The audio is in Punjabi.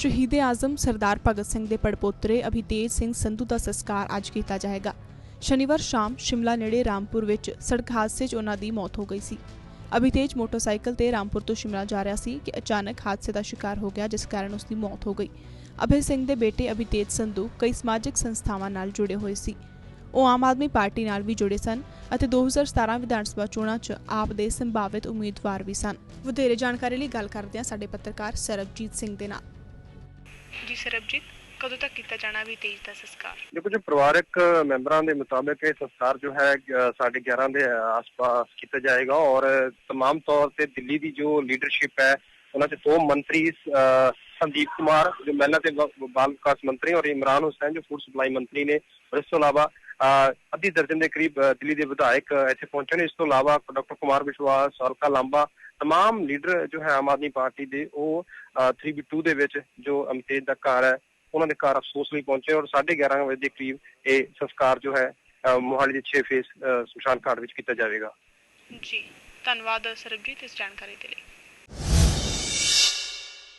ਸ਼ਹੀਦ ਆਜ਼ਮ ਸਰਦਾਰ ਭਗਤ ਸਿੰਘ ਦੇ ਪੜਪੋਤਰੇ ਅਭਿਤੇਜ ਸਿੰਘ ਸੰਧੂ ਦਾ ਸੰਸਕਾਰ ਅੱਜ ਕੀਤਾ ਜਾਏਗਾ। ਸ਼ਨੀਵਾਰ ਸ਼ਾਮ ਸ਼ਿਮਲਾ ਨੇੜੇ ਰਾਮਪੁਰ ਵਿੱਚ ਸੜਕ ਹਾਦਸੇ 'ਚ ਉਹਨਾਂ ਦੀ ਮੌਤ ਹੋ ਗਈ ਸੀ। ਅਭਿਤੇਜ ਮੋਟਰਸਾਈਕਲ ਤੇ ਰਾਮਪੁਰ ਤੋਂ ਸ਼ਿਮਲਾ ਜਾ ਰਿਹਾ ਸੀ ਕਿ ਅਚਾਨਕ ਹਾਦਸੇ ਦਾ ਸ਼ਿਕਾਰ ਹੋ ਗਿਆ, ਜਿਸ ਕਾਰਨ ਉਸ ਦੀ ਮੌਤ ਹੋ ਗਈ। ਅਭੇ ਸਿੰਘ ਦੇ ਬੇਟੇ ਅਭਿਤੇਜ ਸੰਧੂ ਕਈ ਸਮਾਜਿਕ ਸੰਸਥਾਵਾਂ ਨਾਲ ਜੁੜੇ ਹੋਏ ਸੀ। ਉਹ ਆਮ ਆਦਮੀ ਪਾਰਟੀ ਨਾਲ ਵੀ ਜੁੜੇ ਸਨ ਅਤੇ 2017 ਵਿਧਾਨ ਸਭਾ ਚੋਣਾਂ 'ਚ ਆਪ ਦੇ ਸੰਭਾਵਿਤ ਉਮੀਦਵਾਰ ਵੀ ਸਨ। ਵਧੇਰੇ ਜਾਣਕਾਰੀ ਲਈ ਗੱਲ ਕਰਦੇ ਹਾਂ ਸਾਡੇ ਪੱਤਰਕਾਰ ਸਰਬਜੀਤ ਸਿੰਘ ਦੇ ਨਾਲ। ਜੀ ਸਰਬਜੀਤ ਕਦੋਂ ਤੱਕ ਕੀਤਾ ਜਾਣਾ ਵੀ ਤੇਜ ਦਾ ਸੰਸਕਾਰ ਦੇਖੋ ਜੋ ਪਰਿਵਾਰਕ ਮੈਂਬਰਾਂ ਦੇ ਮੁਤਾਬਕ ਇਹ ਸੰਸਕਾਰ ਜੋ ਹੈ ਅ, ਸਾਢੇ 11 ਦੇ ਆਸ-ਪਾਸ ਕੀਤਾ ਜਾਏਗਾ ਔਰ तमाम ਤੌਰ ਤੇ ਦਿੱਲੀ ਦੀ ਜੋ ਲੀਡਰਸ਼ਿਪ ਹੈ ਉਹਨਾਂ ਚ ਦੋ ਮੰਤਰੀ ਅ, ਸੰਦੀਪ ਕੁਮਾਰ ਜੋ ਮਹਿਲਾ ਤੇ ਬ- ਬਾਲ ਵਿਕਾਸ ਮੰਤਰੀ ਔਰ ਇਮਰਾਨ ਹੁਸੈਨ ਜੋ ਫੂਡ ਸਪਲਾਈ ਮੰਤਰੀ ਨੇ ਔਰ ਇਸ ਤੋਂ ਇਲਾਵਾ ਅ, ਅੱਧੀ ਦਰਜਨ ਦੇ ਕਰੀਬ ਅ, ਦਿੱਲੀ ਦੇ ਵਿਧਾਇਕ ਅ, ਇੱਥੇ ਪਹੁੰਚੇ ਨੇ ਇਸ ਤੋਂ ਇਲਾਵਾ ਡਾਕਟਰ ਕੁਮਾਰ ਵਿਸ਼ਵਾਸ ਹਲਕਾ ਲਾਂਬਾ तमाम ਲੀਡਰ ਜੋ ਹੈ ਆਮ ਆਦਮੀ ਪਾਰਟੀ ਦੇ ਉਹ 3B2 ਦੇ ਵਿੱਚ ਜੋ ਅਮਿਤੇਜ ਦਾ ਘਰ ਹੈ ਉਹਨਾਂ ਦੇ ਘਰ ਅਫਸੋਸ ਲਈ ਪਹੁੰਚੇ ਔਰ 11:30 ਵਜੇ ਦੇ ਕਰੀਬ ਇਹ ਸੰਸਕਾਰ ਜੋ ਹੈ ਅ, ਮੋਹਾਲੀ ਦੇ 6 ਫੇਸ ਅ, ਸ਼ਮਸ਼ਾਨ ਘਾਟ ਵਿੱਚ ਕੀਤਾ ਜਾਵੇਗਾ ਜੀ ਧੰਨਵਾਦ ਸਰਬਜੀਤ ਇਸ ਜਾਣਕਾਰੀ ਦੇ ਲਈ